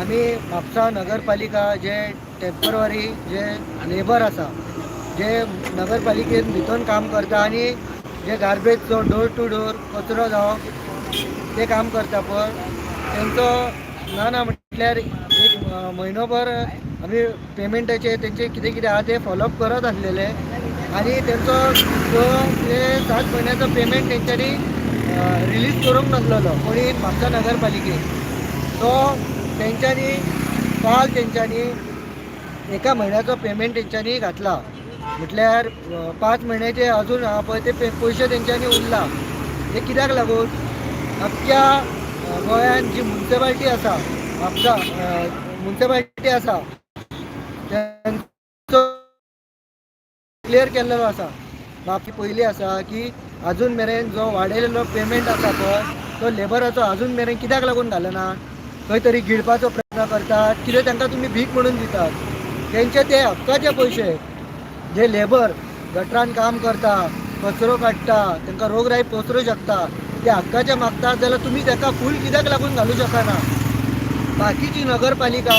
आमी म्हापसा नगरपालिका जे टेंपररी जे लेबर आसा जे नगरपालिकेन भितून काम करता आनी जे गार्बेजचो डोर टू डोर कचरो जावं ते काम करता पळय तेंचो ना ना म्हटल्यार एक अ, म्हयनोभर आमी पेमेंटाचे तेंचे कितें कितें आहा ते फॉलोअप करत आसलेले आनी तेंचो जो ते सात म्हयन्याचो पेमेंट तेंच्यांनी रिलीज करूंक नासलेलो कोणी म्हापसा नगरपालिकेन तो तेंच्यांनी काल तेंच्यांनी एका म्हयन्याचो पेमेंट तेंच्यांनी घातला. म्हटल्यार पांच म्हयन्याचे अजून आहा पळय ते पयशे तेंच्यांनी उरला. हे कित्याक लागून? अख्ख्या अ, गोंयान जी म्युन्सिपाल्टी आसा म्हापसा म्युन्सिपाल्टी आसा तेंचो क्लियर केल्लेलो आसा बाकी पयलीं आसा की अजून मेरेन जो वाडयलेलो पेमेंट आसा पळय तो लेबराचो अजून मेरेन कित्याक लागून घालना? खंय तरी गिळपाचो प्रयत्न करतात कितें तांकां तुमी भीक म्हणून दितात. तेंचे ते हक्काचे पयशे जे लेबर गटरान काम करता कचरो काडटा तांकां रोगराई पसरू शकता ते हक्काचे मागतात जाल्यार तुमी ताका फूल कित्याक लागून घालूं शकना बाकीची नगरपालिका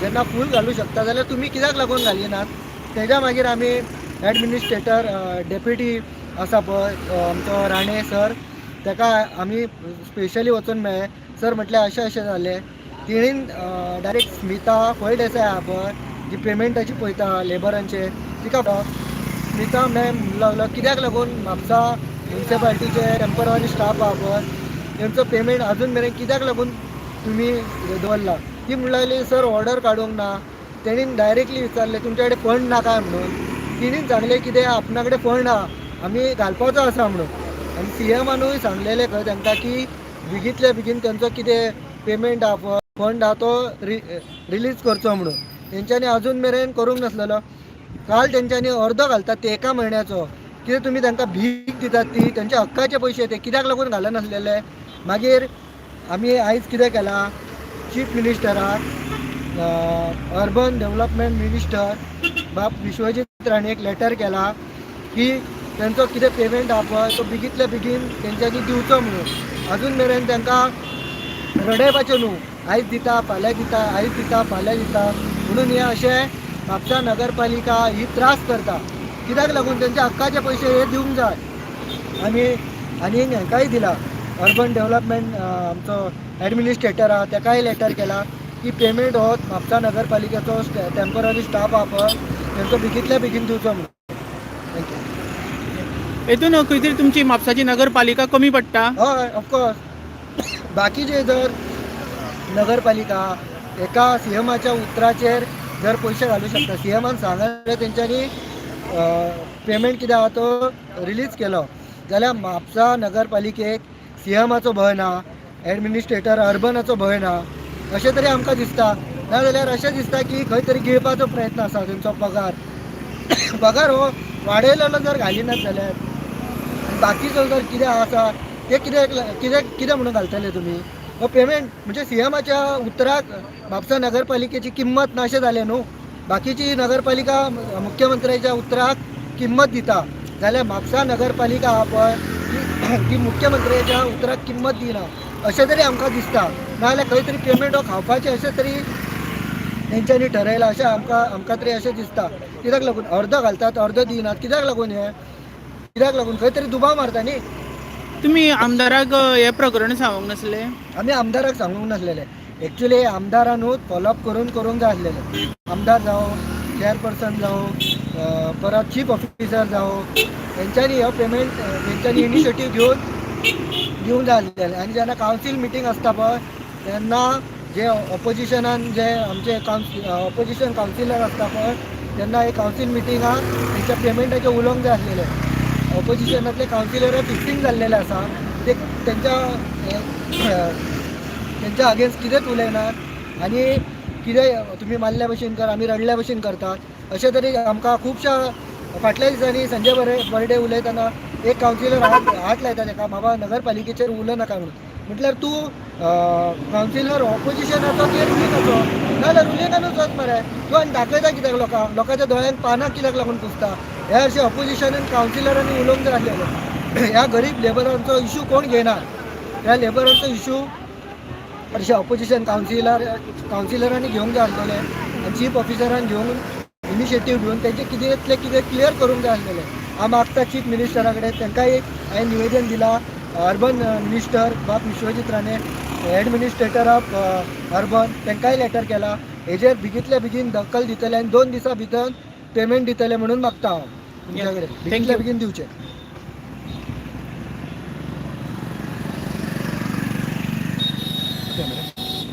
जेन्ना फूल घालूं शकता जाल्यार तुमी कित्याक लागून घालिनात तेज्या मागीर आमी एडमिनिस्ट्रेटर डेप्युटी आसा पळय आमचो राणे सर ताका आमी स्पेशली वचून मेळ्ळे सर म्हटल्यार अशें अशें जालें तिणीन डायरेक्ट स्मिता फळदेसाय आहा पळय जी पेमेंटाची पळयता लेबरांचे तिका स्मिता मॅम लागलो कित्याक लागून म्हापसा मुन्सिपाल्टीचे टेंपररी स्टाफ आहा पळय तेंचो पेमेंट अजून मेरेन कित्याक लागून तुमी दवरला? ती म्हणून लागली सर ऑर्डर काडूंक ना. तेणीन डायरेक्टली विचारलें तुमचे कडेन फंड ना काय म्हणून. तिणीन सांगलें कितें आपणा कडेन फंड आहा आमी घालपाचो आसा म्हणून. आनी सी एमानूय सांगलेलें खंय तांकां की बेगींतले बेगीन तेंचो कितें पेमेंट आहा फंड आहा तो रि रिलीज करचो म्हणून. तेंच्यांनी अजून मेरेन करूंक नासलेलो काल तेंच्यांनी अर्दो घालतात ते एका म्हयन्याचो कितें तुमी तांकां भीक दितात ती तेंच्या हक्काचे पयशे ते कित्याक लागून घालनासलेले मागीर आमी आयज कितें केलां? चीफ मिनिस्टराक अर्बन डेव्हलपमेंट मिनिस्टर बाब विश्वजीत राणेक लेटर केला की तेंचो कितें पेमेंट आहा पळय तो बेगीतल्या बेगीन तेंच्यांनी दिवचो म्हणून. अजून मेरेन तांकां रडयपाचें न्हू आयज दिता फाल्यां दिता आयज दिता फाल्यां दिता. म्हणून हे अशें म्हापसा नगरपालिका ही त्रास करता. कित्याक लागून तेंचे हक्काचे पयशे हे दिवंक जाय? आनी आनीक हेकाय दिला. अर्बन डेव्हलपमेंट आमचो एडमिनिस्ट्रेटर आहा तेकाय लेटर केला की पेमेंट हो म्हापसा नगरपालिकेचो टेंपररी स्टाफ आहा पळय तेंचो बेगींतल्या बेगीन दिवचो म्हणून. हेतून खंय तरी तुमची म्हापसाची नगरपालिका कमी पडटा हय ऑफकोर्स बाकीचे जर नगरपालिका एका सी एमाच्या उतराचेर जर पयशे घालूं शकता सी एमान सांगले तेंच्यांनी पेमेंट कितें आहा तो रिलीज केलो. जाल्यार म्हापसा नगरपालिकेक सी एमाचो भंय ना एडमिनिस्ट्रेटर अर्बनाचो भंय ना अशें तरी आमकां दिसता. नाजाल्यार अशें दिसता की खंय तरी गिळपाचो प्रयत्न आसा तेंचो पगार. पगार हो वाडयलेलो जर घालिनात जाल्यार. बाकीचो जर कितें आसा ते कितें कित्याक कितें म्हणून घालतले तुमी हो पेमेंट म्हणजे सी एमाच्या उतराक म्हापसा नगरपालिकेची किंमत ना अशें जालें न्हू? बाकीची नगरपालिका मुख्यमंत्र्याच्या उतराक किंमत दिता. जाल्यार म्हापसा नगरपालिका आहा पळय ती- ती मुख्यमंत्र्याच्या उतराक किंमत दिना. अशें तरी आमकां दिसता. नाजाल्यार खंय तरी पेमेंट हो खावपाचें अशें तरी तेंच्यांनी ठरयलां अशें आमकां आमकां तरी अशें दिसता. कित्याक लागून? अर्द घालतात अर्द दिनात. कित्याक लागून हें? कित्याक लागून खंय तरी दुबाव मारता न्ही तुमी आमदाराक हे प्रकरण सांगूंक नासले. आमी आमदाराक सांगूंक नासलेले. एक्चुली आमदारानूच फॉलोअप करून करूंक जाय आसलेले आमदार जावं चेअरपर्सन जावं परत चीफ ऑफिसर जावं तेंच्यांनी हो पेमेंट तेंच्यांनी इनिशिएटीव घेवन दिवंक जाय आसलेले आनी जेन्ना कावन्सील मिटींग आसता पळय तेन्ना जे ऑपोजिशनान जे आमचे कावन्सि ऑपोजिशन कावन्सिलर आसता पळय तेन्ना हे कावन्सील मिटिंगाक तेंच्या पेमेंटाचे उलोवंक जाय आसलेले ऑपोजिशनातले कावन्सिलर फिक्सिंग जाल्लेले आसा ते तेंच्या त्यांच्या तेंच्या अगेन्स्ट कितेंच उलयनात आनी कितें तुमी मारल्या भशेन कर आमी रडल्या भशेन करतात. अशें तरी आमकां खुबशा फाटल्या दिसांनी संजय बरे बर्डे उलयतना एक कावन्सिलर हात हात लायता ताका बाबा नगरपालिकेचेर उलोवनाका म्हणून. म्हटल्यार तूं कावन्सिलर ऑपोजिशनाचो की रुलींगाचो नाजाल्यार रुलिंगानूच मरे तूं आनी दाखयता कित्याक लोकांक लोकांच्या दोळ्यान पानां कित्याक लागून पुसता. हे अशें ऑपोजिशनान कावन्सिलरांनी उलोवंक जाय आसलेलें ह्या गरीब लेबरांचो इशू कोण घेयना ह्या लेबरांचो इशू अशे ऑपोजिशन कावन्सिलर कावन्सिलरांनी घेवंक जाय आसलेले आनी चीफ ऑफिसरान घेवन इनिशिएटीव घेवन तेंचे कितें कितें क्लियर करूंक जाय आसलेलें हांव मागता चीफ मिनिस्टरा कडेन तांकां एक हांवें निवेदन दिलां. अर्बन मिनिस्टर बाब Vishwajit Rane. Administrator of urban तांकांय लेटर केला. हेजेर बेगीतल्या बेगीन दखल दितले आनी दोन दिसां भितर पेमेंट दितले म्हणून मागता हांव तुमच्या कडेन बेगीतल्या बेगीन दिवचे